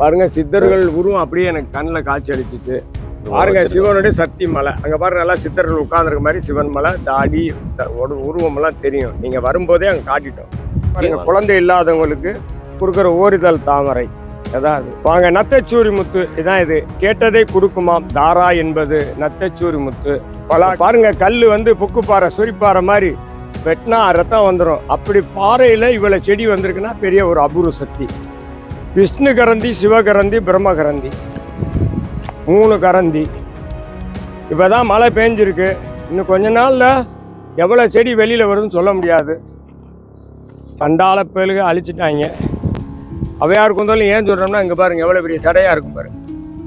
பாருங்க சித்தர்கள் உருவம் அப்படியே எனக்கு கண்ணில் காட்சி அளிச்சிச்சு. பாருங்க சிவனுடைய சக்தி மலை. அங்க பாருங்க நல்லா சித்தர்கள் உட்கார்ந்துருக்க மாதிரி சிவன் மலை தாடி த- உட- உருவம் எல்லாம் தெரியும். நீங்க வரும்போதே அங்க காட்டிட்டோம். பாருங்க குழந்தை இல்லாதவங்களுக்கு கொடுக்குற ஓரிதழ் தாமரை. அதாவது வாங்க நத்தைச்சூரி முத்து இதான் இது. கேட்டதை கொடுக்குமாம் தாரா என்பது நத்தைச்சூரி முத்து பல பாருங்க கல் வந்து புக்குப்பாறை சொரிப்பாறை மாதிரி வெட்டினா ரத்தம் வந்துடும் அப்படி பாறையில் இவ்வளோ செடி வந்திருக்குன்னா பெரிய ஒரு அபூர்வ சக்தி. விஷ்ணு கரந்தி சிவகரந்தி பிரம்ம கரந்தி. மூணு கரந்தி. இப்போ தான் மழை பெஞ்சிருக்கு. இன்னும் கொஞ்ச நாளில் எவ்வளோ செடி வெளியில் வருதுன்னு சொல்ல முடியாது. சண்டால பேலுக அழிச்சிட்டாங்க. அவையார் குந்தலும் ஏன் சொல்கிறோம்னா இங்கே பாருங்கள் எவ்வளோ பெரிய சடையாக இருக்கும் பாரு.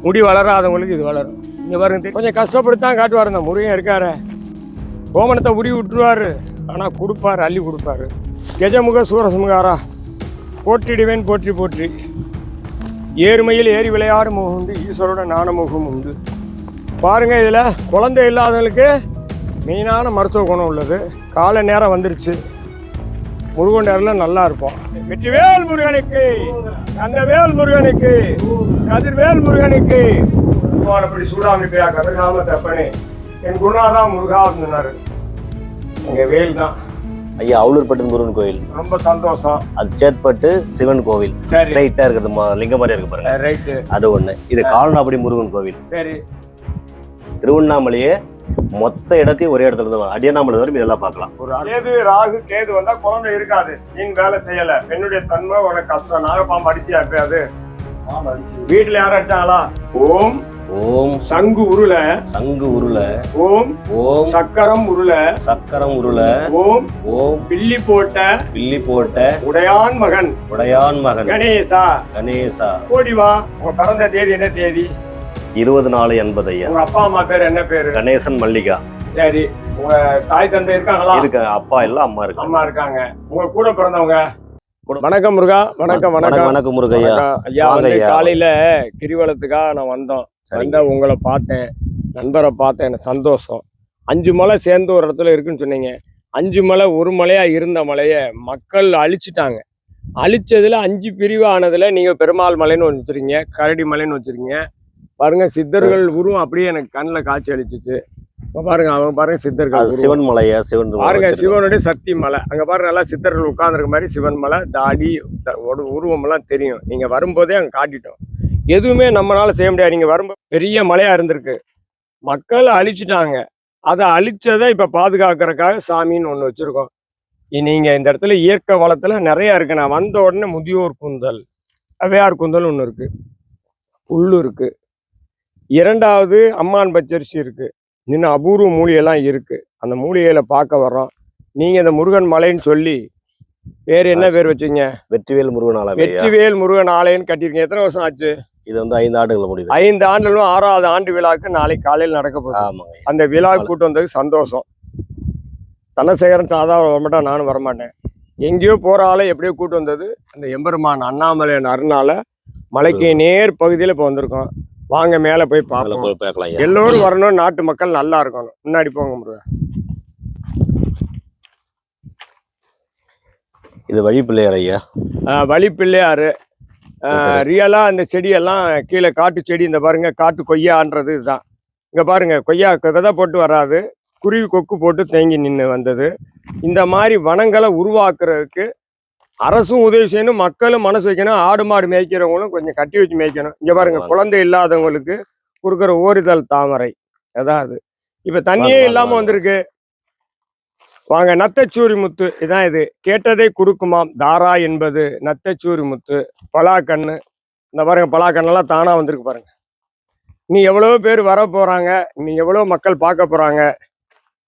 முடி வளராதவங்களுக்கு இது வளரும். இங்கே பாருங்க தெரியும். கொஞ்சம் கஷ்டப்படுத்தான் காட்டுவார் இந்த முருகன் இருக்காரு. கோமணத்தை முடி விட்டுருவார். ஆனால் கொடுப்பாரு அள்ளி கொடுப்பாரு. கெஜமுக சூரசமுகாரா போற்றிடுவேன் போற்றி போற்றி. ஏறுமையில் ஏறி விளையாடும் முகம் உண்டு ஈஸ்வரோட நாண முகம் உண்டு பாருங்கள் இதில் குழந்தை இல்லாதவங்களுக்கு மெயினான மருத்துவ குணம் உள்ளது. காலை நேரம் வந்துருச்சு. முருகன் நேரில் நல்லா இருப்போம் வெற்றிவேல் முருகனுக்கு கந்தவேல் முருகனுக்கு கதிர்வேல் முருகனுக்கு. அப்படி சூடாமி பிரியா கதிர்காம தப்பனே. என் குணாதான் முருகா சொன்னாரு எங்கள் வேல் தான் ஐயா அவுலூர்பட்டு முருகன் கோயில். ரொம்ப சந்தோஷம். அது சேத்பட்டு சிவன் கோவில். ஸ்ட்ரைட்டா இருக்கிறது ம- லிங்கம் மாதிரி இருக்கு பாருங்க. ரைட்டு அது ஒண்ணு. இது கால்நாபடி முருகன் கோவில். சரி. திருவண்ணாமலையே மொத்த இடத்தையும் ஒரே இடத்துல இருந்து அடியண்ணாமலை வரைக்கும் இதெல்லாம் பார்க்கலாம். ஒரு கேது ராகு கேது வந்தா குழந்தை இருக்காது. நீ வேலை செய்யல. பெண்ணுடைய தன்மை உனக்கு கஷ்டம் நாகப்பாம்பு அடிச்சியா இருக்காது வீட்டுல யாரும் அடிச்சாங்களா? ஓம் ஓம். சங்கு உருள. சங்கு உருள. ஓம். ஓம். சக்கரம் உருள. சக்கரம் உருள. ஓம். ஓம். பில்லி போட்ட. பில்லி போட்ட. உடையான் மகன். உடையான் மகன். கணேசா. கணேசா. ஓடி வா. உங்க பிறந்த தேதி என்ன தேதி? இருபது நாலு எண்பது ஐயா உங்க அப்பா அம்மா பேர் என்ன பேரு? கணேசன் மல்லிகா. சரி. உங்க தாய் தந்தை இருக்காங்களா? இருக்க அப்பா இல்ல அம்மா இருக்கு அம்மா இருக்காங்க. உங்க கூட பிறந்தவங்க? வணக்கம் முருகா. வணக்கம் வணக்கம் வணக்கம். முருகையா. ஐயா வாங்க வந்து ஐயா. காலையில கிரிவலத்துக்காக நான் வந்தோம். சரிங்க. வந்த உங்களை பார்த்தேன் நண்பரை பார்த்தேன் எனக்கு சந்தோஷம். அஞ்சு மலை சேர்ந்து ஒரு இடத்துல இருக்குன்னு சொன்னீங்க. அஞ்சு மலை ஒரு மலையா இருந்த மலையை மக்கள் அழிச்சிட்டாங்க. அழிச்சதுல அஞ்சு பிரிவு ஆனதுல நீங்க பெருமாள் மலைன்னு வச்சிருக்கீங்க கரடி மலைன்னு வச்சிருக்கீங்க. பாருங்க சித்தர்கள் உருவம் அப்படியே எனக்கு கண்ணில் காட்சி அளிச்சிச்சு. இப்ப பாருங்க அவங்க பாருங்க சித்தர்கள். சிவன் மலையா சிவன் பாருங்க. சிவனுடைய சக்தி மலை. அங்க பாருங்க நல்லா சித்தர்கள் உட்கார்ந்துருக்க மாதிரி சிவன் மலை தாடி த- உட- உருவம் எல்லாம் தெரியும். நீங்க வரும்போதே அங்க காட்டிட்டோம். எதுவுமே நம்மளால் செய்ய முடியாது. நீங்கள் வரும்போது பெரிய மலையாக இருந்திருக்கு. மக்கள் அழிச்சிட்டாங்க. அதை அழிச்சதை இப்போ பாதுகாக்கிறதுக்காக சாமின்னு ஒன்று வச்சுருக்கோம். நீங்கள் இந்த இடத்துல இயற்கை வளத்தில் நிறைய இருக்குது நான் வந்த உடனே முதியோர் குந்தல் அவையார் குந்தல் ஒன்று இருக்குது புல்லு இருக்குது இரண்டாவது அம்மான் பச்சரிசி இருக்குது இன்னும் அபூர்வ மூலிகைலாம் இருக்குது அந்த மூலிகையில் பார்க்க வர்றோம். நீங்கள் இந்த முருகன் மலைன்னு சொல்லி பேர் என்ன பேர் வச்சீங்க? வெற்றிவேல் முருகன் ஆலயம் வெற்றிவேல் முருகன் ஆலயம்னு கட்டியிருக்கீங்க. எத்தனை வருஷம் ஆச்சு? இது வந்து ஐந்து ஆண்டுகள் முடியுது ஐந்து ஆண்டுகளும் ஆறாவது ஆண்டு விழாக்கு நாளைக்கு காலையில் நடக்க போகுது. அந்த விழா கூட்டு வந்ததுக்கு சந்தோஷம். தனசேகரன் சாதாரண வரமாட்டான் நானும் வரமாட்டேன். எங்கேயோ போற ஆளை எப்படியோ கூட்டு வந்தது அந்த எம்பெருமான் அண்ணாமலையன் அருணால மலைக்கு நேர் பகுதியில் இப்போ வந்திருக்கோம். வாங்க மேலே போய் பார்க்கலாம் எல்லோரும் வரணும் நாட்டு மக்கள் நல்லா இருக்கணும். முன்னாடி போங்க முருகன் இது வழி பிள்ளையார் ஐயா? ஆஹ் வழி பிள்ளையாரு. சரி. ரியலா அந்த செடியெல்லாம் கீழே காட்டு செடி இந்த பாருங்க காட்டு கொய்யான்றது இதுதான். இங்க பாருங்க கொய்யா விதை போட்டு வராது. குருவி கொக்கு போட்டு தேங்கி நின்று வந்தது. இந்த மாதிரி வனங்களை உருவாக்குறதுக்கு அரசும் உதவி செய்யணும் மக்களும் மனசு வைக்கணும் ஆடு மாடு மேய்க்கிறவங்களும் கொஞ்சம் கட்டி வச்சு மேய்க்கணும். இங்க பாருங்க. குழந்தை இல்லாதவங்களுக்கு கொடுக்குற ஓரிதழ் தாமரை. அதாவது இப்ப தண்ணியே வாங்க, இல்லாம வாங்க. வந்திருக்கு. வாங்க நத்தைச்சூரி முத்து இதான் இது. கேட்டதை கொடுக்குமாம். தாரா என்பது நத்தைச்சூரி முத்து பலாக்கண்ணு. இந்த பாருங்க பலாக்கண்ணெல்லாம் தானா வந்திருக்கு பாருங்க. நீ எவ்வளோ பேர் வர போறாங்க. நீ எவ்வளோ மக்கள் பார்க்க போறாங்க.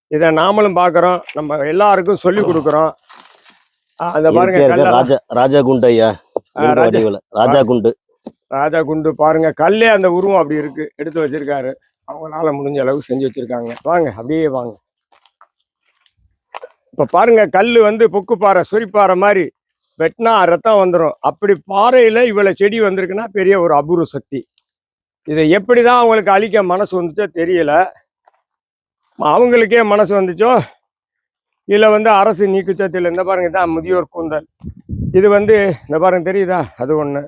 இதை நாமளும் பார்க்குறோம். நம்ம எல்லாருக்கும் சொல்லி கொடுக்குறோம். அந்த பாருங்க. ராஜா ராஜா குண்டு ஐயா ராஜா- குண்டு ராஜா குண்டு பாருங்க கல்லே அந்த உருவம் அப்படி இருக்கு. எடுத்து வச்சிருக்காரு. அவங்களால முடிஞ்ச அளவுக்கு செஞ்சு வச்சிருக்காங்க. வாங்க அப்படியே வாங்க. இப்போ பாருங்கள் கல் வந்து பொக்குப்பாறை சொரிப்பாறை மாதிரி வெட்டினா ரத்தம் வந்துடும் அப்படி பாறையில் இவ்வளோ செடி வந்திருக்குன்னா பெரிய ஒரு அபூர்வ சக்தி. இதை எப்படி தான் அவங்களுக்கு அழிக்க மனசு வந்துச்சோ தெரியல. அவங்களுக்கே மனசு வந்துச்சோ? இதில் வந்து அரசு நீக்குச்சோ தெரியல இந்த பாருங்க இதான் முதியோர் கூந்தல். இது வந்து இந்த பாருங்க தெரியுதா? அது ஒன்று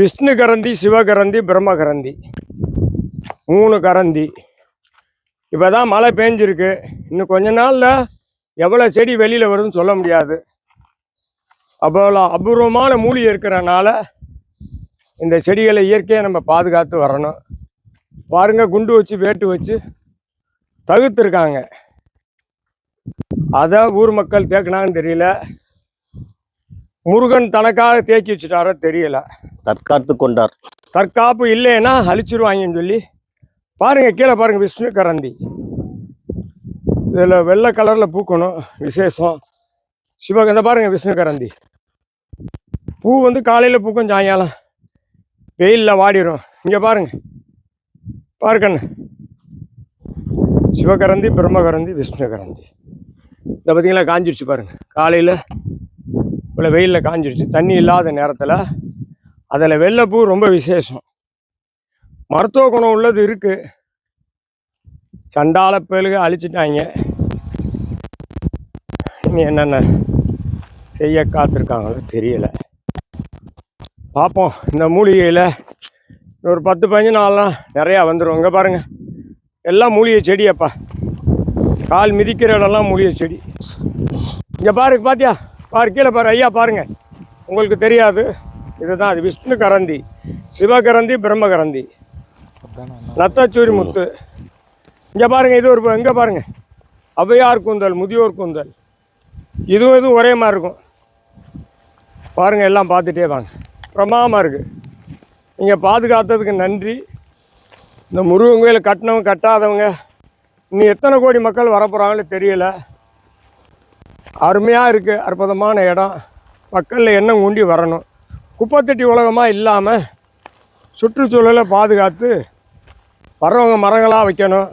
விஷ்ணு கரந்தி சிவகரந்தி பிரம்மகரந்தி மூணு கரந்தி. இப்போ தான் மழை பெஞ்சிருக்கு. இன்னும் கொஞ்ச நாளில் எவ்வளோ செடி வெளியில் வருதுன்னு சொல்ல முடியாது. அவ்வளோ அபூர்வமான மூலிகை இருக்கிறனால இந்த செடிகளை இயற்கையை நம்ம பாதுகாத்து வரணும். பாருங்க குண்டு வச்சு வேட்டு வச்சு தகுத்துருக்காங்க அதை ஊர் மக்கள் தேக்கினான்னு தெரியல. முருகன் தனக்காக தேக்கி வச்சுட்டாரோ தெரியல. தற்காத்து கொண்டார். தற்காப்பு இல்லைன்னா அழிச்சிருவாங்கன்னு சொல்லி பாருங்க கீழே பாருங்க விஷ்ணு கரந்தி இதில் வெள்ளை கலரில் பூக்கணும் விசேஷம். சிவகந்த பாருங்கள் விஷ்ணுகரந்தி பூ வந்து காலையில் பூக்கும் சாயங்காலம். வெயிலில் வாடிடும் இங்கே பாருங்கள் பாருக்கண்ண. சிவகரந்தி பிரம்மகரந்தி விஷ்ணுகரந்தி இதை பார்த்தீங்களா காஞ்சிருச்சு பாருங்கள் காலையில் இவ்வளோ வெயிலில் காஞ்சிருச்சு. தண்ணி இல்லாத நேரத்தில் அதில் வெள்ளைப்பூ ரொம்ப விசேஷம். மருத்துவ குணம் உள்ளது இருக்குது சண்டால பேலுக அழிச்சிட்டாங்க. இனி என்னென்ன செய்ய காத்திருக்காங்களோ தெரியல. பார்ப்போம் இந்த மூலிகையில் ஒரு பத்து பதினஞ்சு நாள்லாம் நிறையா வந்துடும் இங்கே பாருங்க. எல்லாம் மூலிகை செடியப்பா. கால் மிதிக்கிற இடம்லாம் மூலிகை செடி. இங்கே பாருங்க பாத்தியா? பாரு கீழே பாரு. ஐயா பாருங்க. உங்களுக்கு தெரியாது. இதுதான் அது விஷ்ணு கரந்தி. சிவகரந்தி பிரம்மகரந்தி. நத்தச்சூரி முத்து. இங்கே பாருங்க இது ஒரு இங்கே பாருங்க. ஔவையார் கூந்தல் முதியோர் கூந்தல். இதுவும் இதுவும் ஒரே மாதிரி இருக்கும். பாருங்கள் எல்லாம் பார்த்துட்டே வாங்க. பிரமாதமாக இருக்குது நீங்கள் பாதுகாத்ததுக்கு நன்றி. இந்த முருகன் கோயில் கட்டினவங்க கட்டாதவங்க இன்னும் எத்தனை கோடி மக்கள் வரப்போகிறாங்களோ தெரியல. அருமையாக இருக்குது அற்புதமான இடம். மக்களில் எண்ணம் ஊண்டி வரணும். குப்பைத்தட்டி உலகமாக இல்லாமல் சுற்றுச்சூழலை பாதுகாத்து வர்றவங்க மரங்களாக வைக்கணும்.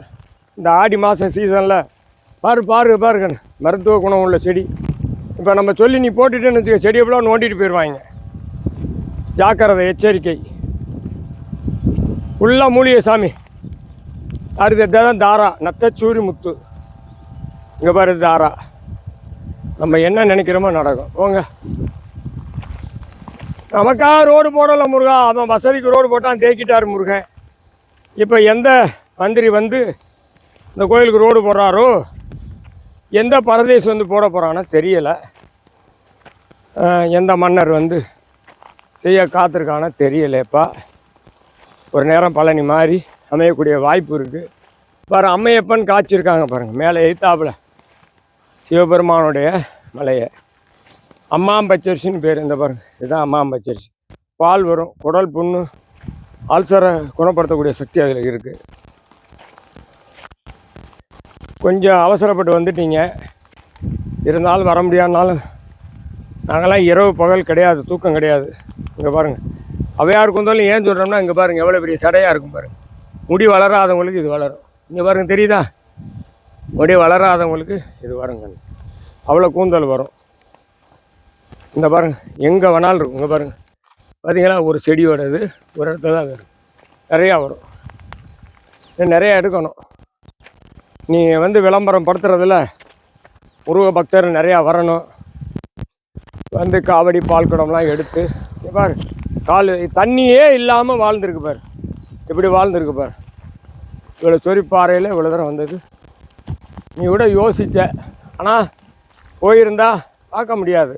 இந்த ஆடி மாதம் சீசனில் பாரு பாரு பாருங்க மருத்துவ குணம் உள்ள செடி. இப்போ நம்ம சொல்லி நீ போட்டுட்டேன்னு வச்சுக்க செடியை ஃபுல்லாக நோண்டிட்டு போயிடுவாங்க ஜாக்கிரதை எச்சரிக்கை. உள்ள மூலிகை சாமி. அடுத்த தான் தாரா. நத்தச்சூரி முத்து. இங்கே பாரு தாரா. நம்ம என்ன நினைக்கிறோமோ நடக்கும். போங்க. நமக்காக ரோடு போடலை முருகா. அவன் வசதிக்கு ரோடு போட்டான் தேக்கிட்டார் முருகன். இப்போ எந்த மந்திரி வந்து இந்த கோயிலுக்கு ரோடு போடுறாரோ எந்த பரதேசி வந்து போட போகிறானோ தெரியலை. எந்த மன்னர் வந்து செய்ய காத்திருக்கானா தெரியலைப்பா ஒரு நேரம் பழனி மாறி அமையக்கூடிய வாய்ப்பு இருக்குது பாரு அம்மையப்பன் காய்ச்சிருக்காங்க பாருங்கள் மேலே எழுத்தாப்புல சிவபெருமானுடைய மலையை. அம்மாம்பச்சரிசின்னு பேர் இந்த பாருங்க இதுதான் அம்மாம்பச்சரிசி. பால் வரும் குடல் புண்ணு அல்சரை குணப்படுத்தக்கூடிய சக்தி அதில் இருக்குது கொஞ்சம் அவசரப்பட்டு வந்துட்டீங்க. இருந்தாலும் வர முடியாதுனாலும் நாங்களாம் இரவு பகல் கிடையாது தூக்கம் கிடையாது. இங்கே பாருங்கள் அவையாருக்கு வந்தாலும் ஏன் சொல்கிறோம்னா இங்கே பாருங்கள் எவ்வளோ பெரிய சடையாக இருக்கும் பாருங்கள் முடி வளராதவங்களுக்கு இது வளரும். இங்கே பாருங்கள் தெரியுதா? முடி வளராதவங்களுக்கு இது வருங்க. அவ்வளோ கூந்தல் வரும். இந்த பாருங்கள் எங்கே வேணாலும் இருக்கும். இங்கே பாருங்கள் பார்த்தீங்களா ஒரு செடியோட இது ஒரு இடத்துல தான் வரும். நிறையா வரும். நிறையா எடுக்கணும். நீங்கள் வந்து விளம்பரம் படுத்துறதுல முருக பக்தர் நிறையா வரணும். வந்து காவடி பால் குடம்லாம் எடுத்து பார் பாரு கால் தண்ணியே இல்லாமல் வாழ்ந்துருக்கு பார். இப்படி வாழ்ந்துருக்கு பார். இவ்வளோ சொரிப்பாறையில் இவ்வளோ தூரம் வந்தது. நீ கூட யோசித்த ஆனால் போயிருந்தா பார்க்க முடியாது.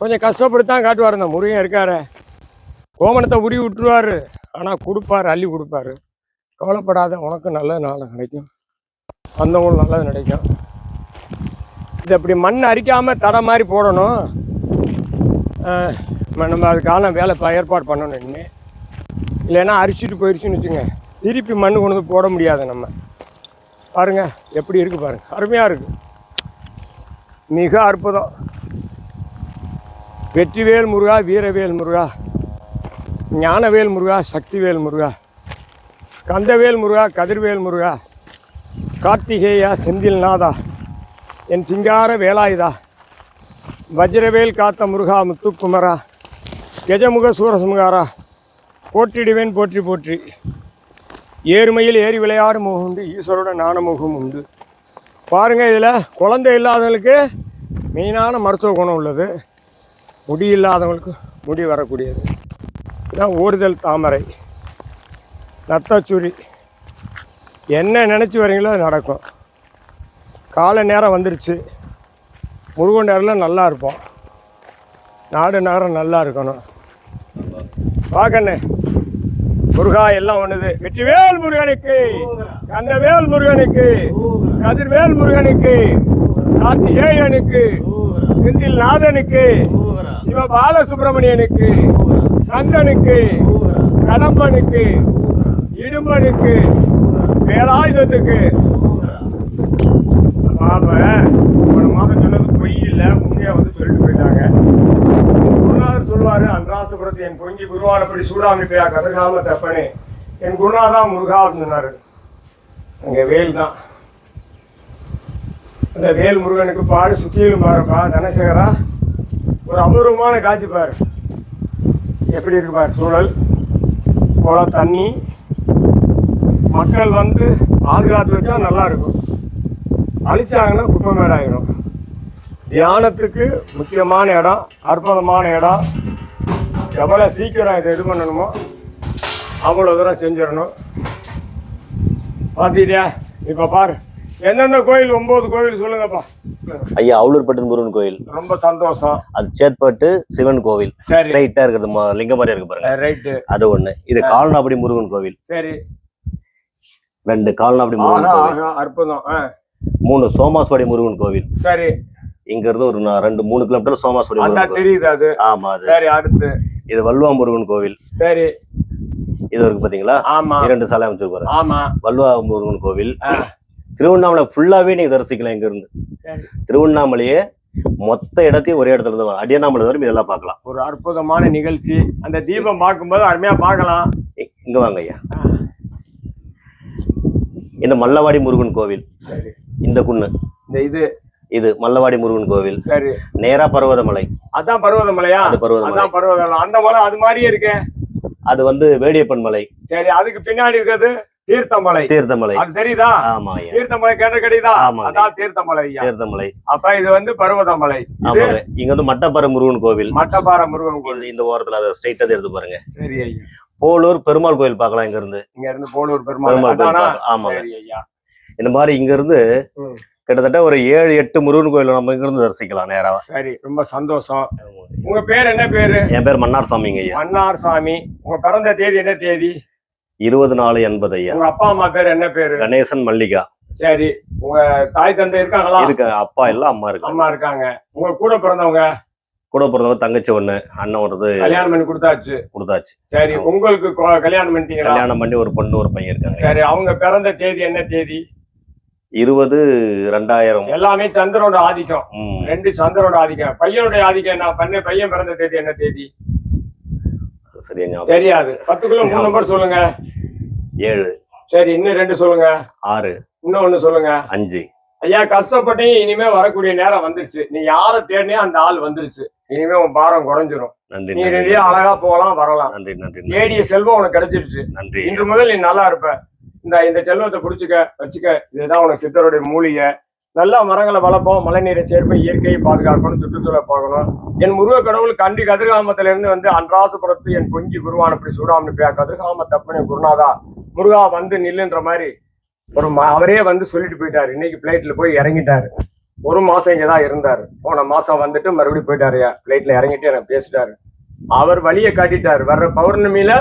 கொஞ்சம் கஷ்டப்பட்டு தான் காட்டுவார் இந்த முருகன் இருக்காரு. கோமணத்தை உரி விட்டுருவார். ஆனால் கொடுப்பாரு அள்ளி கொடுப்பாரு. கவலைப்படாத உனக்கு நல்ல நாள் கிடைக்கும். வந்தவங்களும் நல்லது நினைக்கும். இது அப்படி மண் அரிக்காமல் தடை மாதிரி போடணும். நம்ம அதுக்கான வேலை ஏற்பாடு பண்ணணும் இனிமே. இல்லைன்னா அரிச்சிட்டு போயிடுச்சுன்னு வச்சுங்க திருப்பி மண் கொண்டு வந்து போட முடியாது நம்ம. பாருங்க எப்படி இருக்குது பாருங்க. அருமையாக இருக்குது மிக அற்புதம். வெற்றிவேல் முருகா வீரவேல் முருகா ஞானவேல் முருகா சக்திவேல் முருகா கந்தவேல் முருகா கதிர்வேல் முருகா கார்த்திகேயா செந்தில் நாதா என் சிங்கார வேலாயுதா வஜ்ரவேல் காத்த முருகா முத்துக்குமரா கஜமுக சூரசமுகாரா போற்றிடுவேன் போற்றி போற்றி. ஏறுமையில் ஏறி விளையாடும் முகம் உண்டு ஈஸ்வரோட நாணமுகம் உண்டு. பாருங்கள் இதில் குழந்தை இல்லாதவங்களுக்கு மெயினான மருத்துவ குணம் உள்ளது. முடி இல்லாதவங்களுக்கு முடி வரக்கூடியது. இதான் ஊறுதல் தாமரை நத்தச்சுரி என்ன நினச்சி வரீங்களோ அது நடக்கும். காலை நேரம் வந்துருச்சு. முருகன் நேரில் நல்லா இருப்போம். நாடு நேரம் நல்லா இருக்கணும். வாக்கண்ணே முருகா எல்லாம் ஒண்ணுது. வெற்றிவேல் முருகனுக்கு கந்தவேல் முருகனுக்கு கதிர்வேல் முருகனுக்கு கார்த்திகேயனுக்கு செந்தில் நாதனுக்கு சிவ பாலசுப்ரமணியனுக்கு கந்தனுக்கு கடம்பனுக்கு இடும்பனுக்கு வேலாயுதத்துக்கு. மாம போன மாதம் சொன்னது பொய் இல்லை உண்மையா வந்து சொல்லிட்டு போயிட்டாங்க. குருநாதர் சொல்வாரு அன்றாசபுரத்து என் பொங்கி குருவானப்படி சூடாமிப்பையா கதகாம தப்பனே. என் குருநாதா முருகா அப்படின்னு சொன்னாரு. அங்க வேல் தான். அந்த வேல் முருகனுக்கு பாரு சுத்தியிலும் பாருப்பா தனசேகரா. ஒரு அபூர்வமான காட்சி பாரு. எப்படி இருக்கு பாரு சூழல். போல தண்ணி. மக்கள் வந்து பாதுகாத்து வச்சா நல்லா இருக்கும் அழிச்சாங்கன்னா குப்பமேடாயிரும் தியானத்துக்கு முக்கியமான இடம் அற்புதமான இடம். எவ்வளோ சீக்கிரம் இதை இது பண்ணணுமோ அவ்வளோ தூரம் செஞ்சிடணும். பார்த்துக்கிட்டியா இப்போ பாரு. எந்தெந்த கோயில்? ஒம்பது கோயில் சொல்லுங்கப்பா. ஐயா அவுளூர்பட்டு முருகன் கோயில். ரொம்ப சந்தோஷம். அது சேத்பட்டு சிவன் கோவில். சரி. ஸ்ட்ரைட்டா இருக்குது ம- லிங்கம் மாதிரியா இருக்கு பாருங்க. ரைட்டு அது ஒண்ணு. இது கால்நாபடி முருகன் கோவில். சரி. ரெண்டு கால்நாபடி முருகன் கோவில். அற்புதம். மூணு சோமாஸ்வாடி முருகன் கோவில். சரி. இங்க இருந்து ஒரு ரெண்டு மூணு கிலோமீட்டர் சோமாஸ்வாடி முருகன் தெரியுது அது. ஆமா அது. சரி அடுத்து. இது வல்வா முருகன் கோவில். சரி. இது இருக்கு பாத்தீங்களா? ஆமா. இரண்டு சாலை அமைச்சிருப்பாரு ஆமா. வல்வா முருகன் கோவில். திருவண்ணாமலை ஃபுல்லாவே நீங்க தரிசிக்கலாம் இங்க இருந்து திருவண்ணாமலையே மொத்த இடத்தையும் ஒரே இடத்துல இருந்து அடியண்ணாமலை வரைக்கும் இதெல்லாம் பார்க்கலாம். ஒரு அற்புதமான நிகழ்ச்சி. அந்த தீபம் பார்க்கும்போது அருமையா பார்க்கலாம். இங்க வாங்க ஐயா. இந்த மல்லவாடி முருகன் கோவில். இந்த குன்னு. இந்த இது. இது மல்லவாடி முருகன் கோவில். சரி. நேரா பர்வதமலை அதான் பர்வதமலையா அது பர்வதமலை அதான் பர்வதமலை அந்த மலை அது மாதிரியே இருக்கு. அது வந்து வேடியப்பன் மலை. சரி அதுக்கு பின்னாடி இருக்கிறது தீர்த்தமலை தீர்த்தமலை அது தெரியுதா? ஆமா தீர்த்தமலை கேட்ட கிடையுதா ஆமாங்க. அதான் தீர்த்தமலை தீர்த்தமலை அப்ப இது வந்து பர்வதமலை ஆமாங்க. இங்க வந்து மட்டப்பற முருகன் கோவில். மட்டப்பாறை முருகன் இந்த இந்த ஓரத்துல அதை ஸ்ட்ரைட்டா எடுத்து பாருங்க. சரி ஐயா. போலூர் பெருமாள் கோயில் பார்க்கலாம் இங்க இருந்து இங்க இருந்து போலூர் பெருமாள். பெருமாள் கோயில். ஆமாங்க. இந்த மாதிரி இங்க இருந்து. கிட்டத்தட்ட ஒரு ஏழு எட்டு முருகன் கோயில் நம்ம இங்க இருந்து தரிசிக்கலாம் நேரா. சரி ரொம்ப சந்தோஷம். உங்க பேர் என்ன பேரு? என் பேர் மன்னார் சாமிங்க ஐயா. மன்னார் சாமி உங்க பிறந்த தேதி என்ன தேதி? இருபது நாலு எண்பது ஐயா. உங்க அப்பா அம்மா பேர் என்ன பேரு? கணேசன் மல்லிகா. சரி உங்க தாய் தந்தை இருக்காங்களா? இருக்க அப்பா இல்ல அம்மா இருக்காங்க. அம்மா இருக்காங்க. உங்க கூட பிறந்தவங்க? கூட பிறந்தவங்க தங்கச்சி ஒண்ணு அண்ணன் ஒருது கல்யாணம் பண்ணி கொடுத்தாச்சு. கொடுத்தாச்சு. சரி உங்களுக்கு கல்யாணம் பண்ணிட்டீங்களா? கல்யாணம் பண்ணி ஒரு பொண்ணு ஒரு பையன் இருக்காங்க. சரி அவங்க பிறந்த தேதி என்ன தேதி? இருபது ரெண்டாயிரம். எல்லாமே சந்திரனோட ஆதிக்கம். ரெண்டு சந்திரனோட ஆதிக்கம். பையனுடைய ஆதிக்கம் என்ன? பண்ண பையன் பிறந்த தேதி என்ன தேதி? சரியா தெரியாது. பத்துக்குள்ள மூணு நம்பர் சொல்லுங்க. ஏழு. சரி இன்னும் ரெண்டு சொல்லுங்க. ஆறு. இன்னும் ஒண்ணு சொல்லுங்க. அஞ்சு. ஐயா கஷ்டப்பட்டு இனிமே வரக்கூடிய நேரம் வந்துருச்சு. நீ யாரை தேடினே அந்த ஆள் வந்துருச்சு. இனிமே உன் பாரம் குறைஞ்சிரும். நன்றி நீ ரெடியா அழகா போகலாம் வரலாம். நன்றி நன்றி தேடிய செல்வம் உனக்கு கிடைச்சிருச்சு. நன்றி. இன்று முதல் நீ நல்லா இருப்ப. இந்த இந்த செல்வத்தை புடிச்சுக்க வச்சுக்க. இதுதான் உனக்கு சித்தருடைய மூலிகை. நல்லா மரங்களை வளர்ப்போம் மழைநீரை சேர்ப்போம் இயற்கையை பாதுகாக்கணும் சுற்றுச்சூழலை பார்க்கணும். என் முருக கடவுள் கண்டி கதிர்காமத்துல இருந்து வந்து அன்றாசுபுரத்து என் பொங்கி குருவானப்படி சூடாமனு பியா கதிர்காம தப்பனே குருநாதா. முருகா வந்து நில்லுன்ற மாதிரி ஒரு அவரே வந்து சொல்லிட்டு போயிட்டாரு. இன்னைக்கு பிளைட்ல போய் இறங்கிட்டாரு. ஒரு மாசம் இங்க தான் இருந்தாரு. போன மாசம் வந்துட்டு மறுபடியும் போயிட்டாரு பிளைட்ல இறங்கிட்டு எனக்கு பேசிட்டாரு. அவர் வழியை காட்டிட்டாரு. வர்ற பௌர்ணமியில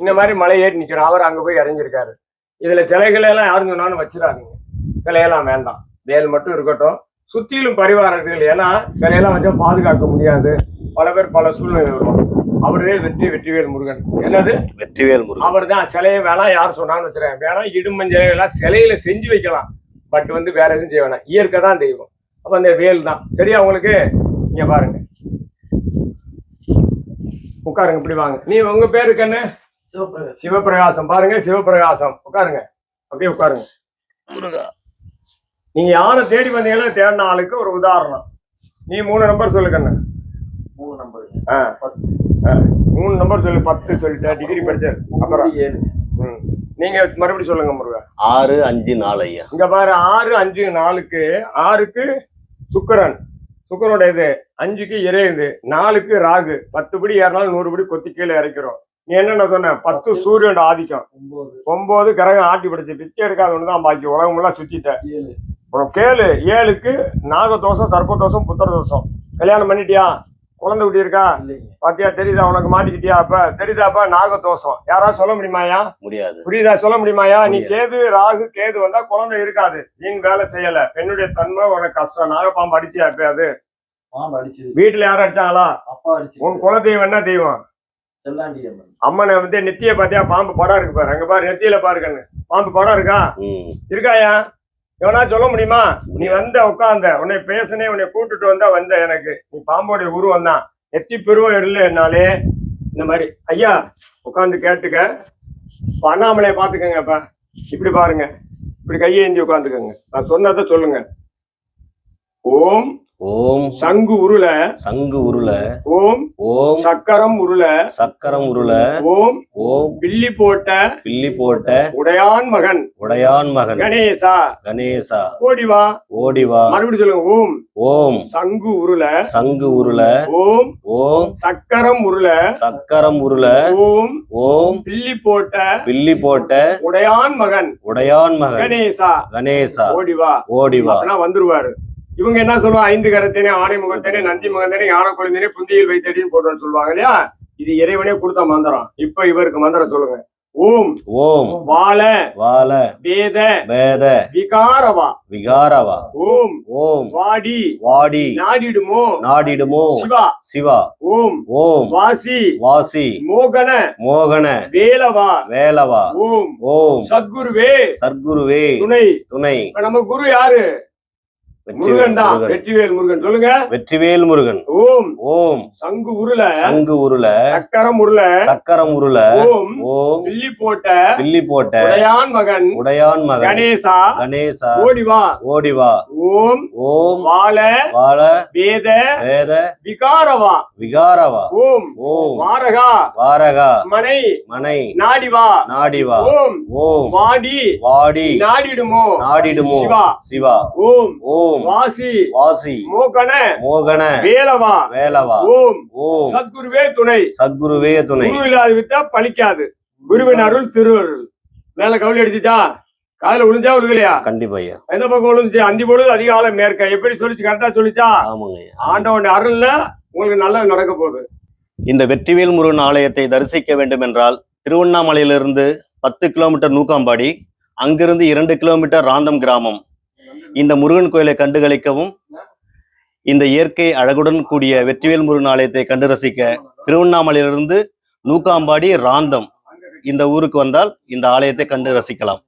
இந்த மாதிரி மலை ஏறி நிக்கிறோம் அவர் அங்க போய் இறங்கியிருக்காரு. இதுல சிலைகளை எல்லாம் யாரும் சொன்னாலும் வச்சிடாதீங்க. சிலையெல்லாம் வேண்டாம். வேல் மட்டும் இருக்கட்டும். சுத்திலும் பரிவாரங்கள். ஏன்னா சிலையெல்லாம் வச்சா பாதுகாக்க முடியாது. பல பேர் பல சூழ்நிலை வருவாங்க. அவரே வெற்றி வெற்றிவேல் முருகன். என்னது? வெற்றிவேல் முருகன். அவர் தான் சிலையை வேணாம் யார் சொன்னாலும் வச்சுறேன் வேணாம் இடுமஞ்சலை எல்லாம் சிலையில செஞ்சு வைக்கலாம். பட் வந்து வேற எதுவும் செய்ய வேணாம். இயற்கை தான் தெய்வம். அப்ப அந்த வேல் தான். சரியா உங்களுக்கு? இங்க பாருங்க. உட்காருங்க இப்படி வாங்க. நீ உங்க பேருக்கு என்ன? சிவபிரகாசம் பாருங்க சிவபிரகாசம் உட்காருங்க. அப்படியே உட்காருங்க. நீங்க யாரை தேடி வந்தீங்களோ தேடின ஆளுக்கு ஒரு உதாரணம். நீ மூணு நம்பர் சொல்லு கண்ணு மூணு நம்பர் ஆ, ஆ. மூணு நம்பர் சொல்லு பத்து சொல்லிட்டேன் டிகிரி படிச்சாரு அப்புறம். ஏழு. ம். நீங்க மறுபடியும் சொல்லுங்க முருகா. ஆறு அஞ்சு நாலு ஐயா. இங்க பாரு ஆறு அஞ்சு நாலுக்கு ஆறுக்கு சுக்கிரன். சுக்கிரனோட இது அஞ்சுக்கு இறையுது நாலுக்கு ராகு பத்து படி ஏறினாலும் நூறு படி கொத்தி கீழே இறக்கிறோம். நீ என்னென்ன சொன்ன? பத்து சூரியனோட ஆதிக்கம். ஒன்பது. கிரகம் ஆட்டி பிடிச்சு பிச்சை எடுக்காத ஒன்று தான் பாக்கி. உலகம் எல்லாம் சுத்திட்ட அப்புறம் கேளு ஏழுக்கு நாக தோஷம் சர்ப்ப தோஷம் புத்திர தோஷம் கல்யாணம் பண்ணிட்டியா? குழந்தை குட்டி இருக்கா? பாத்தியா தெரியுதா? உனக்கு மாட்டிக்கிட்டியா அப்ப? தெரியுதாப்பா? நாக தோஷம் யாராவது சொல்ல முடியுமாயா முடியாது. புரியுதா? சொல்ல முடியுமாயா நீ. கேது ராகு கேது வந்தா குழந்தை இருக்காது. நீ வேலை செய்யல. பெண்ணுடைய தன்மை உனக்கு கஷ்டம். நாகப்பாம்பு அடிச்சியா பாம்பு அடிச்சது வீட்டுல யாரும் அடிச்சாங்களா? உன் குலதெய்வம் என்ன தெய்வம்? அம்மன் வந்து நெத்திய பாத்தியா? பாம்பு படம் இருக்கு பாரு. அங்க பாரு நெத்தியில பாருங்கன்னு. பாம்பு படம் இருக்கா? இருக்காயா எவனா சொல்ல முடியுமா? நீ வந்த உட்காந்த உன்னை பேசுனே உன்னை கூட்டுட்டு வந்தா வந்த எனக்கு. நீ பாம்போடைய உருவம் தான். எத்தி பெருவம் இல்லைனாலே இந்த மாதிரி. ஐயா உட்காந்து கேட்டுக்க. அண்ணாமலையை பாத்துக்கங்க இப்ப இப்படி பாருங்க. இப்படி கையை ஏந்தி உட்காந்துக்கங்க நான் சொன்னதை சொல்லுங்க. ஓம் ஓம் சங்கு உருள சங்கு உருள ஓம் ஓம் சக்கரம் உருள சக்கரம் உருள ஓம் ஓம் பில்லி போட்ட பில்லி போட்ட உடையான் மகன் உடையான் மகன் கணேசா கணேசா ஓடி வா ஓடிவா மறுபடியும் சொல்லுங்க ஓம் ஓம் சங்கு உருள சங்கு உருள ஓம் ஓம் சக்கரம் உருள சக்கரம் உருள ஓம் ஓம் பில்லி போட்ட பில்லி போட்ட உடையான் மகன் உடையான் மகன் கணேசா கணேசா ஓடிவா அப்பனா வந்துருவாரு. இவங்க என்ன சொல்லுவாங்க ஐந்து கரத்தேனே ஆணை முகத்தேனே நந்தி முகத்தேனே யானை குழந்தேனே புந்தியில் வைத்தடின்னு போடுறேன்னு சொல்லுவாங்க இல்லையா? இது இறைவனே கொடுத்த மந்திரம். இப்ப இவருக்கு மந்திரம் சொல்லுங்க. ஓம். ஓம். வாழ. வால வேத. வேத. விகாரவா. விகாரவா. ஓம். ஓம். வாடி. வாடி. நாடிடுமோ. நாடிடுமோ. சிவா. சிவா. ஓம். ஓம். வாசி. வாசி. மோகன. மோகன. வேலவா. வேலவா. ஓம். ஓம். சத்குருவே. சர்க்குருவே துணை. துணை. நம்ம குரு யாரு? முருகன் தான் முருகன். வெற்றிவேல் முருகன். சொல்லுங்க. வெற்றிவேல் முருகன். ஓம். ஓம். சங்கு உருள. சங்கு உருள. சக்கரம் உருள. சக்கரம் உருள. ஓம். ஓம். பில்லி போட்ட. பில்லி போட்ட. உடையான் மகன். உடையான் மகன். கணேசா. கணேசா. ஓடி வா. ஓடிவா ஓம். ஓம். வாழ. வாழ. வேத. வேத. விகாரவா. விகாரவா. ஓம். ஓம். மாரகா வாரகா. மனை. மனை. நாடிவா நாடிவா ஓம். ஓம். வாடி. வாடி. நாடிடுமோ. நாடிடுமோ. சிவா. சிவா. ஓம். ஓம். வாசி. வாசி. மோகன. மோகன. வேலவா. வேலவா. ஓம். ஓம். சத்குருவே துணை. சத்குருவே துணை. குரு இல்லாத வித்தா பலிக்காது குருவின் அருள் திருவருள். மேல கவுளி அடிச்சுட்டா காதுல விழுந்தா விழுகலையா? கண்டிப்பா ஐயா. எந்த பக்கம் விழுந்துச்சு? அந்தி பொழுது அதிகாலம் மேற்க. எப்படி சொல்லிச்சு? கரெக்டா சொல்லிச்சா? ஆமாங்க. ஆண்டவன் அருள்ல உங்களுக்கு நல்லது நடக்க போகுது. இந்த வெற்றிவேல் முருகன் ஆலயத்தை தரிசிக்க வேண்டும் என்றால் திருவண்ணாமலையிலிருந்து பத்து கிலோமீட்டர் நூக்காம்பாடி அங்கிருந்து இரண்டு கிலோமீட்டர் ராந்தம் கிராமம். இந்த முருகன் கோயிலை கண்டுகளிக்கவும் இந்த இயற்கை அழகுடன் கூடிய வெற்றிவேல் முருகன் ஆலயத்தை கண்டு ரசிக்க திருவண்ணாமலையிலிருந்து நூக்காம்பாடி ராந்தம் இந்த ஊருக்கு வந்தால் இந்த ஆலயத்தை கண்டு ரசிக்கலாம்.